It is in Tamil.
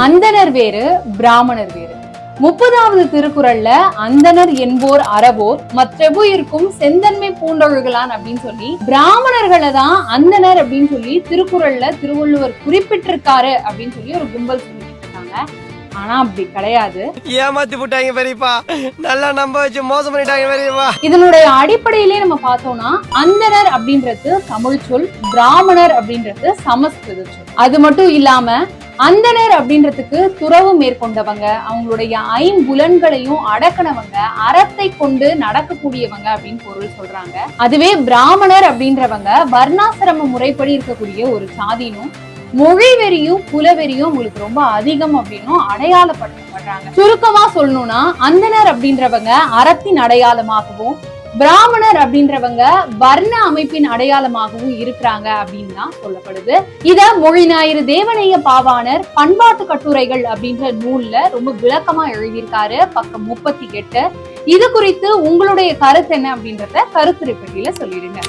அந்தணர் வேறு பிராமணர் வேறு. முப்பதாவது திருக்குறள்ல அந்தணர் என்போர் அறவோர் மற்றெபுயிர்க்கும் செந்தன்மை பூண்டவர்களான் அப்படின்னு சொல்லி பிராமணர்களை தான் அந்தணர் அப்படின்னு சொல்லி திருக்குறள்ல திருவள்ளுவர் குறிப்பிட்டிருக்காரு அப்படின்னு சொல்லி ஒரு கும்பல் சொல்லிட்டு இருக்காங்க ஆனா அப்படி கிடையாது. ஏமாத்தி போட்டாங்க பெரியப்பா. நல்லா நம்ப வச்சு மோசம் பண்ணிட்டாங்க பெரியப்பா. இதனுடைய அடிப்படையிலே நம்ம பார்த்தோம்னா அந்தணர் அப்படின்றது தமிழ் சொல் பிராமணர் அப்படின்றது சமஸ்கிருத சொல். அது மட்டும் இல்லாம அந்தணர் அப்படின்றதுக்கு துறவு மேற்கொண்டவங்க அவங்களுடைய ஐம்புலன்களையும் அடக்கினவங்க அறத்தை கொண்டு நடக்கக்கூடியவங்க அப்படின்னு பொருள் சொல்றாங்க. அதுவே பிராமணர் அப்படின்றவங்க வர்ணாசிரம முறைப்படி இருக்கக்கூடிய ஒரு சாதினும் மொழி வெறியும் குலவெறியும் உங்களுக்கு ரொம்ப அதிகம் அப்படின்னும் அடையாளப்படுத்தப்படுறாங்க. சுருக்கமா சொல்லணும்னா அந்தணர் அப்படின்றவங்க அறத்தின் அடையாளமாகவும் பிராமணர் அப்படின்றவங்க வர்ண அமைப்பின் அடையாளமாகவும் இருக்கிறாங்க அப்படின்னு தான் சொல்லப்படுது. இத மொழி ஞாயிறு தேவனைய பாவாணர் பண்பாட்டு கட்டுரைகள் அப்படின்ற நூல்ல ரொம்ப விளக்கமா எழுதியிருக்காரு. பக்கம் முப்பத்தி எட்டு. இது குறித்து உங்களுடைய கருத்து என்ன அப்படின்றத கருத்துரை பெட்டியில சொல்லிடுங்க.